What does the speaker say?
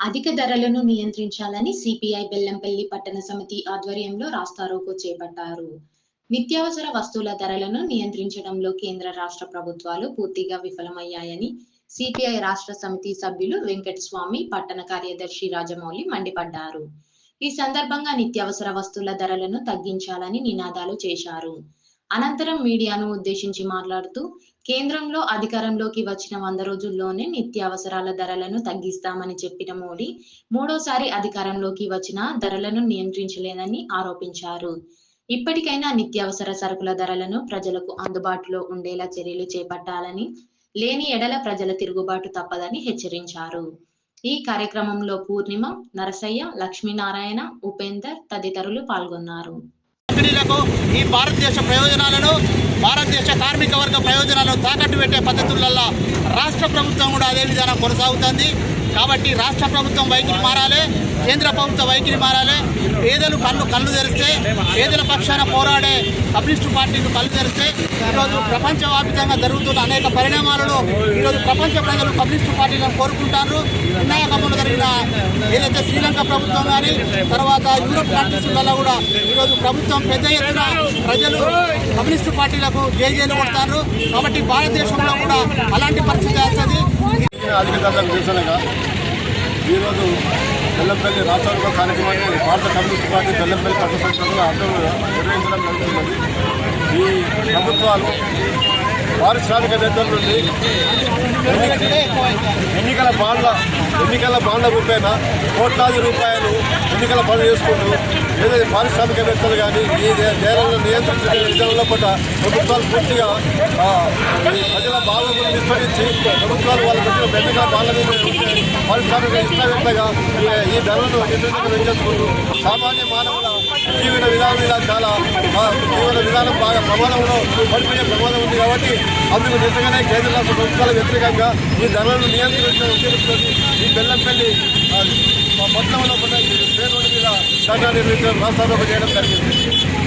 అధిక ధరలను నియంత్రించాలని సిపిఐ బెల్లంపల్లి పట్టణ సమితి ఆధ్వర్యంలో రాస్తారోకో చేపట్టారు. నిత్యావసర వస్తువుల ధరలను నియంత్రించడంలో కేంద్ర రాష్ట్ర ప్రభుత్వాలు పూర్తిగా విఫలమయ్యాయని సిపిఐ రాష్ట్ర సమితి సభ్యులు వెంకటస్వామి పట్టణ కార్యదర్శి రాజమౌళి మండిపడ్డారు. ఈ సందర్భంగా నిత్యావసర వస్తువుల ధరలను తగ్గించాలని నినాదాలు చేశారు. అనంతరం మీడియాను ఉద్దేశించి మాట్లాడుతూ కేంద్రంలో అధికారంలోకి వచ్చిన వంద రోజుల్లోనే నిత్యావసరాల ధరలను తగ్గిస్తామని చెప్పిన మోడీ మూడోసారి అధికారంలోకి వచ్చిన ధరలను నియంత్రించలేదని ఆరోపించారు. ఇప్పటికైనా నిత్యావసర సరుకుల ధరలను ప్రజలకు అందుబాటులో ఉండేలా చర్యలు చేపట్టాలని లేని ఎడల ప్రజల తిరుగుబాటు తప్పదని హెచ్చరించారు. ఈ కార్యక్రమంలో పూర్ణిమ నరసయ్య లక్ష్మీనారాయణ ఉపేందర్ తదితరులు పాల్గొన్నారు. కంపెనీలకు ఈ భారతదేశ ప్రయోజనాలను భారతదేశ కార్మిక వర్గ ప్రయోజనాలను తాకట్టు పెట్టే పద్ధతులలో రాష్ట్ర ప్రభుత్వం కూడా అదే విధానం కొనసాగుతుంది. కాబట్టి రాష్ట్ర ప్రభుత్వం వైఖరి మారాలి కేంద్ర ప్రభుత్వ వైఖరి మారాలి. పేదలు కళ్ళు కళ్ళు తెరిస్తే పేదల పక్షాన పోరాడే కమ్యూనిస్టు పార్టీలు కళ్ళు తెరిస్తే ఈరోజు ప్రపంచవ్యాప్తంగా జరుగుతున్న అనేక పరిణామాలలో ఈరోజు ప్రపంచ ప్రజలు కమ్యూనిస్టు పార్టీలను కోరుకుంటారు. వినాయకంలో ఏదైతే శ్రీలంక ప్రభుత్వం కానీ తర్వాత యూరోప్ వల్ల కూడా ఈరోజు ప్రభుత్వం పెద్ద ఎత్తున ప్రజలు కమ్యూనిస్టు పార్టీలకు జైజేలు కొడతారు. కాబట్టి భారతదేశంలో కూడా అలాంటి పరిస్థితి వస్తుంది. అధికారులకు ధరలకు ఈరోజు బెల్లంపల్లి రాష్ట్రాల కార్యక్రమాన్ని భారత కమ్యూనిస్ట్ పార్టీ బెల్లంపల్లి పట్ల సంస్థలు అందరూ నిర్వహించడం జరుగుతున్నది. ఈ ప్రభుత్వాలు పారిశ్రామికవేత్తల నుండి ఎన్నికల బాండ్ల ఎన్నికల బాండ్ల రూపేణ కోట్లాది రూపాయలు ఎన్నికల పనులు చేసుకుంటూ ఏదైతే పారిశ్రామికవేత్తలు కానీ ఈ నేరాలను నియంత్రించే విధానంలో కూడా ప్రభుత్వాలు పూర్తిగా ప్రజల బాధలను విస్మరించి ప్రభుత్వాలు వాళ్ళ పెట్టిన ఎన్నికల బాండ్ల మీద పారిశ్రామిక ఇష్టవేత్తగా ఈ- ఈ ధరలను నిర్ణయంగా పెంచేసుకుంటూ సామాన్య మానవుల జీవన విధానం ఇలా చాలా జీవన విధానం బాగా ప్రమాదంలో పడిపోయే ప్రమాదం ఉంది కాబట్టి అందుకు నిజంగానే కేంద్ర రాష్ట్ర ప్రభుత్వాల వ్యతిరేకంగా ఈ ధరలను నియంత్రించడం ఉద్దేశంతో ఈ బెల్లంపల్లి మొత్తంలో ఉన్న పేరు మీద ధర్నా నిర్వహించడం రాష్ట్రాలు చేయడం జరిగింది.